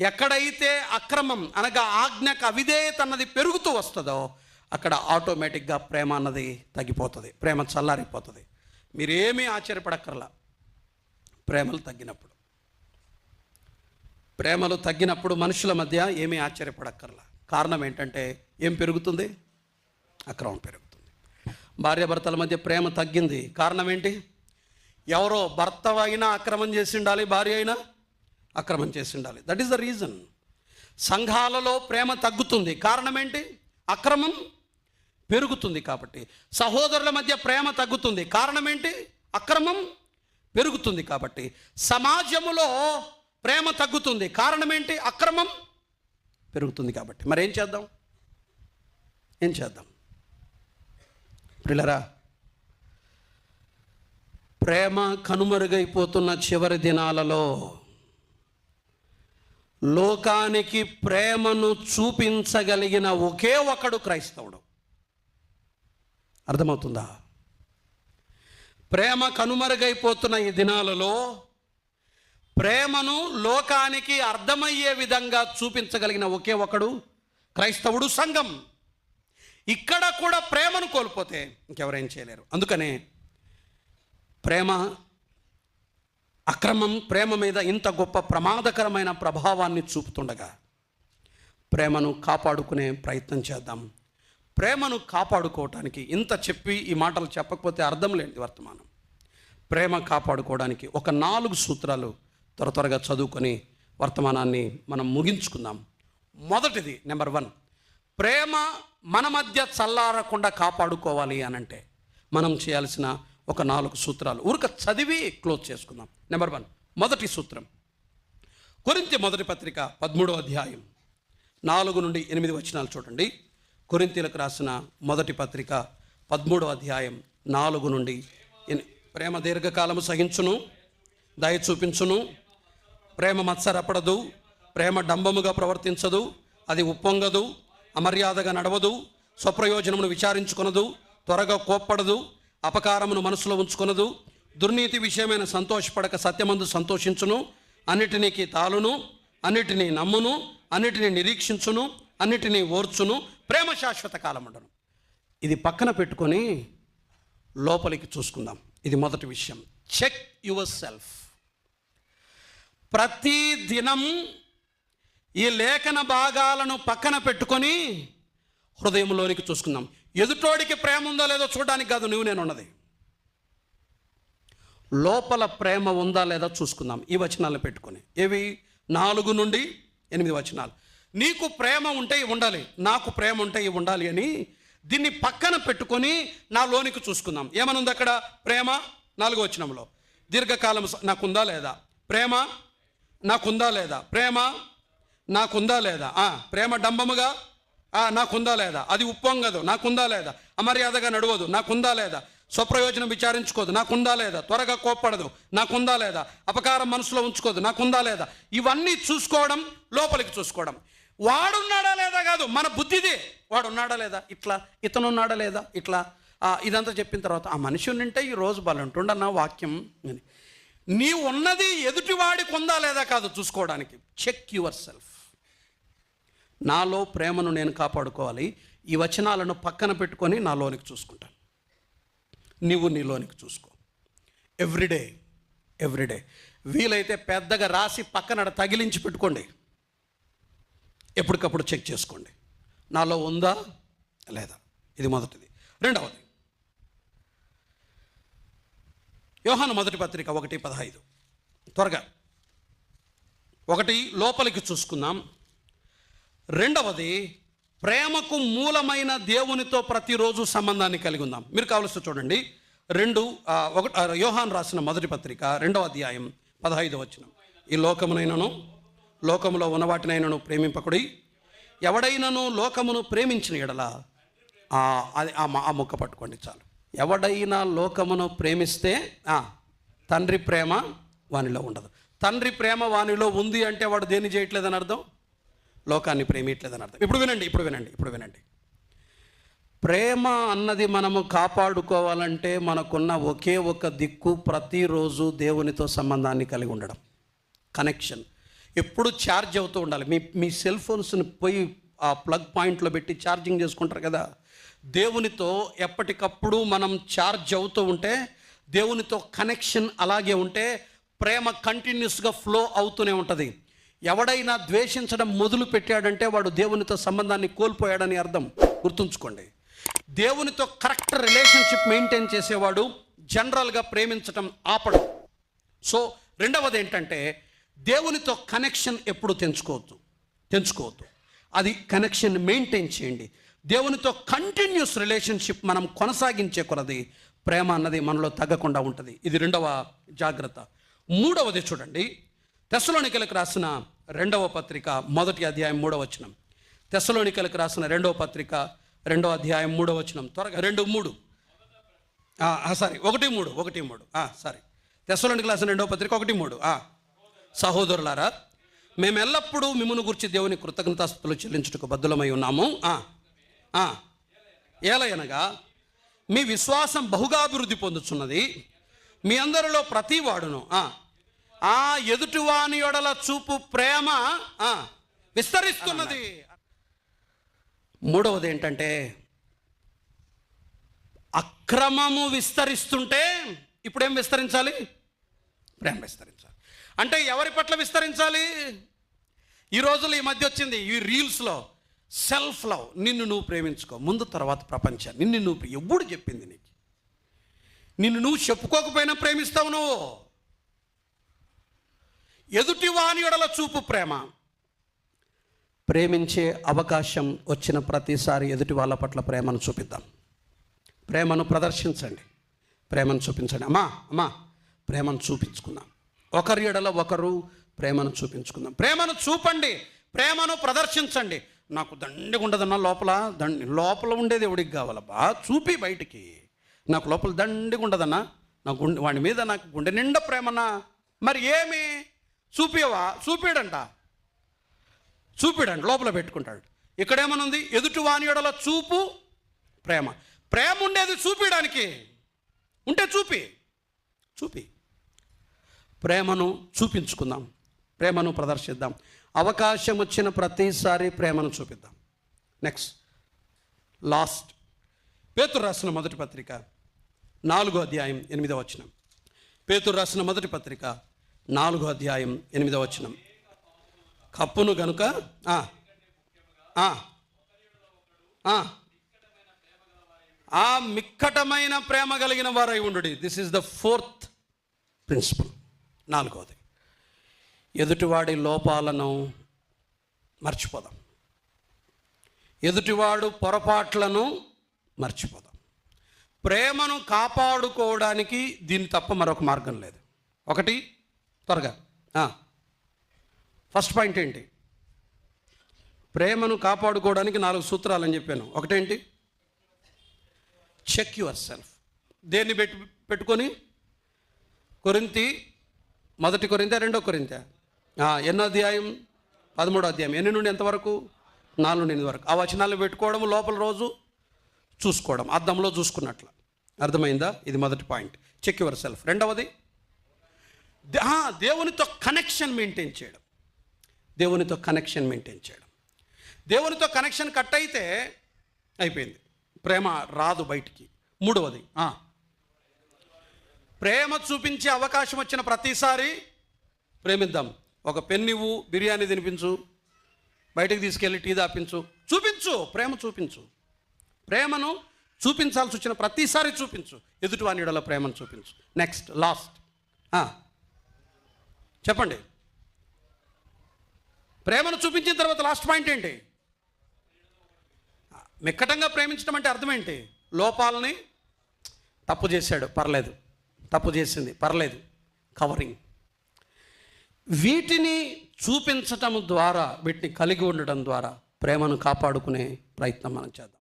ఎక్కడైతే అక్రమం అనగా ఆజ్ఞకు అవిధేయత అన్నది పెరుగుతూ వస్తుందో అక్కడ ఆటోమేటిక్గా ప్రేమ అన్నది తగ్గిపోతుంది. ప్రేమ చల్లారిపోతుంది. మీరేమీ ఆశ్చర్యపడక్కర్లా. ప్రేమలు తగ్గినప్పుడు. ప్రేమలు తగ్గినప్పుడు మనుషుల మధ్య ఏమీ ఆశ్చర్యపడక్కర్లా. కారణం ఏంటంటే ఏం పెరుగుతుంది? అక్రమం పెరుగుతుంది. భార్యాభర్తల మధ్య ప్రేమ తగ్గింది. కారణం ఏంటి? ఎవరో భర్త అయినా అక్రమం చేసి ఉండాలి భార్య అయినా. అక్రమం చేసి ఉండాలి. దట్ ఈస్ ద రీజన్ సంఘాలలో ప్రేమ తగ్గుతుంది. కారణం ఏంటి? అక్రమం పెరుగుతుంది కాబట్టి. సహోదరుల మధ్య ప్రేమ తగ్గుతుంది. కారణం ఏంటి? అక్రమం పెరుగుతుంది కాబట్టి. సమాజములో ప్రేమ తగ్గుతుంది. కారణం ఏంటి? అక్రమం పెరుగుతుంది కాబట్టి. మరి ఏం చేద్దాం? ఏం చేద్దాం? పిల్లరా ప్రేమ కనుమరుగైపోతున్న చివరి దినాలలో లోకానికి ప్రేమను చూపించగలిగిన ఒకే ఒకడు క్రైస్తవుడు. అర్థమవుతుందా? ప్రేమ కనుమరుగైపోతున్న ఈ దినాలలో ప్రేమను లోకానికి అర్థమయ్యే విధంగా చూపించగలిగిన ఒకే ఒకడు క్రైస్తవుడు సంఘం. ఇక్కడ కూడా ప్రేమను కోల్పోతే ఇంకెవరేం చేయలేరు. అందుకనే ప్రేమ అక్రమం ప్రేమ మీద ఇంత గొప్ప ప్రమాదకరమైన ప్రభావాన్ని చూపుతుండగా ప్రేమను కాపాడుకునే ప్రయత్నం చేద్దాం. ప్రేమను కాపాడుకోవటానికి ఇంత చెప్పి ఈ మాటలు చెప్పకపోతే అర్థం లేనిది వర్తమానం. ప్రేమ కాపాడుకోవడానికి ఒక నాలుగు సూత్రాలు త్వర త్వరగా చదువుకొని వర్తమానాన్ని మనం ముగించుకుందాం. మొదటిది నెంబర్ వన్. ప్రేమ మన మధ్య చల్లారకుండా కాపాడుకోవాలి అనంటే మనం చేయాల్సిన ఒక నాలుగు సూత్రాలు. ఊరిక చదివి క్లోజ్ చేసుకుందాం. నెంబర్ వన్ మొదటి సూత్రం. కొరింతి మొదటి పత్రిక పదమూడో అధ్యాయం నాలుగు నుండి ఎనిమిది వచనాలు చూడండి. కొరింతీలకు రాసిన మొదటి పత్రిక పదమూడో అధ్యాయం నాలుగు నుండి ప్రేమ దీర్ఘకాలము సహించును దయ చూపించును. ప్రేమ మత్సరపడదు ప్రేమ డంబముగా ప్రవర్తించదు అది ఉప్పొంగదు అమర్యాదగా నడవదు స్వప్రయోజనమును విచారించుకొనదు త్వరగా కోప్పడదు అపకారమును మనసులో ఉంచుకొనదు. దుర్నీతి విషయమైన సంతోషపడక సత్యమందు సంతోషించును. అన్నిటినీకి తాలును. అన్నిటినీ నమ్మును. అన్నిటినీ నిరీక్షించును. అన్నిటినీ ఓర్చును. ప్రేమ శాశ్వత కాలముండను. ఇది పక్కన పెట్టుకొని లోపలికి చూసుకుందాం. ఇది మొదటి విషయం. చెక్ యువర్ సెల్ఫ్ ప్రతి దినం ఈ లేఖన భాగాలను పక్కన పెట్టుకొని హృదయంలోనికి చూసుకుందాం. ఎదుటోడికి ప్రేమ ఉందో లేదో చూడడానికి కాదు నువ్వు నేను ఉన్నది లోపల ప్రేమ ఉందా లేదా చూసుకుందాం. ఈ వచనాలు పెట్టుకుని. ఇవి నాలుగు నుండి ఎనిమిది వచనాలు. నీకు ప్రేమ ఉంటే ఇవి ఉండాలి. నాకు ప్రేమ ఉంటే ఇవి ఉండాలి అని దీన్ని పక్కన పెట్టుకొని నా లోనికి చూసుకుందాం. ఏమనుంది అక్కడ? ప్రేమ? నాలుగు వచనంలో. దీర్ఘకాలం స- నాకుందా లేదా? ప్రేమ? నాకుందా లేదా? ప్రేమ? నాకుందా లేదా? ప్రేమ డంబముగా నాకుందా లేదా? అది ఉప్పొంగదు. నాకుందా లేదా? అమర్యాదగా నడవదు. నాకుందా లేదా? స్వప్రయోజనం విచారించుకోదు. నాకుందా లేదా? త్వరగా కోప్పడదు. నాకుందా లేదా? అపకారం మనసులో ఉంచుకోదు. నాకుందా లేదా? ఇవన్నీ చూసుకోవడం లోపలికి చూసుకోవడం. వాడున్నాడా లేదా కాదు? మన బుద్ధిది. వాడున్నాడా లేదా? ఇట్లా. ఇతనున్నాడా లేదా? ఇట్లా. ఆ, ఇదంతా చెప్పిన తర్వాత ఆ మనిషి ఉంటే ఈ రోజు బలంటుండన్న వాక్యం అని నీ ఉన్నది ఎదుటివాడికి ఉందా లేదా కాదు? చూసుకోవడానికి. చెక్ యువర్ సెల్ఫ్ నాలో ప్రేమను నేను కాపాడుకోవాలి. ఈ వచనాలను పక్కన పెట్టుకొని నాలోనికి చూసుకుంటాను నీవు నీలోనికి చూసుకో. ఎవ్రీడే ఎవ్రీడే వీలైతే పెద్దగా రాసి పక్కన తగిలించి పెట్టుకోండి. ఎప్పటికప్పుడు చెక్ చేసుకోండి. నాలో ఉందా? లేదా? ఇది మొదటిది. రెండవది. యోహాను మొదటి పత్రిక ఒకటి పదహైదు. త్వరగా. ఒకటి లోపలికి చూసుకుందాం. రెండవది ప్రేమకు మూలమైన దేవునితో ప్రతిరోజు సంబంధాన్ని కలిగి ఉందాం. మీరు కావలసి చూడండి. రెండు ఒకటి యోహాన్ రాసిన మొదటి పత్రిక రెండవ అధ్యాయం పదహైదు వచ్చిన ఈ లోకమునైనను లోకములో ఉన్నవాటినైనను ప్రేమింపకుడి ఎవడైనను లోకమును ప్రేమించిన ఎడల అది ఆ మ- ఆ ముక్క పట్టుకోండి చాలు. ఎవడైనా లోకమును ప్రేమిస్తే తండ్రి ప్రేమ వానిలో ఉండదు. తండ్రి ప్రేమ వానిలో ఉంది అంటే వాడు దేన్ని చేయట్లేదని అర్థం? లోకాన్ని ప్రేమియట్లేదని అర్థం. ఇప్పుడు వినండి ఇప్పుడు వినండి ఇప్పుడు వినండి. ప్రేమ అన్నది మనము కాపాడుకోవాలంటే మనకున్న ఒకే ఒక దిక్కు ప్రతిరోజు దేవునితో సంబంధాన్ని కలిగి ఉండడం. కనెక్షన్ ఎప్పుడు ఛార్జ్ అవుతూ ఉండాలి. మీ మీ సెల్ ఫోన్స్ని పోయి ఆ ప్లగ్ పాయింట్లో పెట్టి ఛార్జింగ్ చేసుకుంటారు కదా. దేవునితో ఎప్పటికప్పుడు మనం ఛార్జ్ అవుతూ ఉంటే దేవునితో కనెక్షన్ అలాగే ఉంటే ప్రేమ కంటిన్యూస్గా ఫ్లో అవుతూనే ఉంటుంది. ఎవడైనా ద్వేషించడం మొదలు పెట్టాడంటే వాడు దేవునితో సంబంధాన్ని కోల్పోయాడని అర్థం. గుర్తుంచుకోండి. దేవునితో కరెక్ట్ రిలేషన్షిప్ మెయింటైన్ చేసేవాడు జనరల్గా ప్రేమించటం ఆపడం. సో రెండవది ఏంటంటే దేవునితో కనెక్షన్ ఎప్పుడు తెంచుకోవద్దు. తెంచుకోవద్దు. అది కనెక్షన్ మెయింటైన్ చేయండి. దేవునితో కంటిన్యూస్ రిలేషన్షిప్ మనం కొనసాగించే కొనది ప్రేమ అన్నది మనలో తగ్గకుండా ఉంటుంది. ఇది రెండవ జాగ్రత్త. మూడవది చూడండి తెసలోనికలకు రాసిన రెండవ పత్రిక మొదటి అధ్యాయం మూడవ వచనం. తెసలోనికలకు రాసిన రెండవ పత్రిక రెండవ అధ్యాయం మూడవ వచనం. త్వరగా రెండు మూడు. సారీ ఒకటి మూడు ఒకటి మూడు. సారీ. తెసలోనికి రాసిన రెండవ పత్రిక ఒకటి మూడు. సహోదరులారా మేము ఎల్లప్పుడూ మిమ్మల్ని గురించి దేవుని కృతజ్ఞతాస్తులు చెల్లించుటకు బద్దులమై ఉన్నాము. ఏలయనగా మీ విశ్వాసం బహుగా అభివృద్ధి పొందుతున్నది మీ అందరిలో ప్రతి వాడును. ఆ, ఎదుటివాని యొడల చూపు ప్రేమ విస్తరిస్తున్నది. మూడవది ఏంటంటే అక్రమము విస్తరిస్తుంటే ఇప్పుడేం విస్తరించాలి? ప్రేమ విస్తరించాలి. అంటే ఎవరి పట్ల విస్తరించాలి? ఈ రోజులు ఈ మధ్య వచ్చింది ఈ రీల్స్లో. సెల్ఫ్ లవ్ నిన్ను నువ్వు ప్రేమించుకో. ముందు తర్వాత ప్రపంచం. నిన్ను నువ్వు ఎప్పుడు చెప్పింది నీకు. నిన్ను నువ్వు చెప్పుకోకపోయినా ప్రేమిస్తావు నువ్వు. ఎదుటి వాని ఎడల చూపు ప్రేమ. ప్రేమించే అవకాశం వచ్చిన ప్రతిసారి ఎదుటి వాళ్ళ పట్ల ప్రేమను చూపిద్దాం. ప్రేమను ప్రదర్శించండి. ప్రేమను చూపించండి. అమ్మా అమ్మా ప్రేమను చూపించుకుందాం. ఒకరి ఎడల ఒకరు ప్రేమను చూపించుకుందాం. ప్రేమను చూపండి. ప్రేమను ప్రదర్శించండి. నాకు దండిగా ఉండదన్న లోపల దండి లోపల ఉండేది ఎవడికి కావాలబ్బా. చూపి బయటికి. నాకు లోపల దండిగా ఉండదన్నా నా గుండె వాడి మీద నాకు గుండె నిండా ప్రేమనా మరి ఏమి? చూపియవా? చూపిడంట చూపాడంట లోపల పెట్టుకుంటాడు. ఇక్కడేమనుంది? ఎదుటి వాని ఎడల చూపు ప్రేమ. ప్రేమ ఉండేది చూపించడానికి ఉంటే చూపి. చూపి. ప్రేమను చూపించుకుందాం. ప్రేమను ప్రదర్శిద్దాం. అవకాశం వచ్చిన ప్రతిసారి ప్రేమను చూపిద్దాం. నెక్స్ట్ లాస్ట్ పేతురు రాసిన మొదటి పత్రిక నాలుగో అధ్యాయం ఎనిమిదో వచ్చిన పేతురు రాసిన మొదటి పత్రిక నాలుగో అధ్యాయం ఎనిమిదో వచనం. కప్పును గనుక ఆ, మిక్కటమైన ప్రేమ కలిగిన వారై ఉండు this is the fourth principle నాలుగవది ఎదుటివాడి లోపాలను మర్చిపోదాం. ఎదుటివాడు పొరపాట్లను మర్చిపోదాం. ప్రేమను కాపాడుకోవడానికి దీన్ని తప్ప మరొక మార్గం లేదు. ఒకటి త్వరగా. ఫస్ట్ పాయింట్ ఏంటి? ప్రేమను కాపాడుకోవడానికి నాలుగు సూత్రాలు అని చెప్పాను. ఒకటేంటి? చెక్ యువర్ సెల్ఫ్ దేన్ని పెట్టు పెట్టుకొని? కొరింతి మొదటి కొరింత రెండో కొరింత? ఎన్నో అధ్యాయం? పదమూడో అధ్యాయం. ఎన్ని నుండి ఎంతవరకు నాలుగు నుండి ఎనిమిది వరకు. ఆ వచనాలు పెట్టుకోవడం లోపల రోజు చూసుకోవడం. అద్దంలో చూసుకున్నట్లు. అర్థమైందా? ఇది మొదటి పాయింట్. చెక్ యువర్ సెల్ఫ్ రెండవది? దేవునితో కనెక్షన్ మెయింటైన్ చేయడం. దేవునితో కనెక్షన్ మెయింటైన్ చేయడం. దేవునితో కనెక్షన్ కట్ అయితే అయిపోయింది. ప్రేమ రాదు బయటికి. మూడవది ప్రేమ చూపించే అవకాశం వచ్చిన ప్రతిసారి ప్రేమిద్దాం. ఒక పెన్నివ్వు బిర్యానీ తినిపించు బయటికి తీసుకెళ్ళి టీ దాపించు చూపించు ప్రేమ చూపించు. ప్రేమను చూపించాల్సి వచ్చిన ప్రతిసారి చూపించు. ఎదుటివానిడలో ప్రేమను చూపించు. నెక్స్ట్ లాస్ట్ చెప్పండి. ప్రేమను చూపించిన తర్వాత లాస్ట్ పాయింట్ ఏంటి? మిక్కటంగా ప్రేమించడం అంటే అర్థం ఏంటి? లోపాలని తప్పు చేశాడు పర్లేదు. తప్పు చేసింది పర్లేదు. కవరింగ్ వీటిని చూపించటం ద్వారా వీటిని కలిగి ఉండటం ద్వారా ప్రేమను కాపాడుకునే ప్రయత్నం మనం చేద్దాం.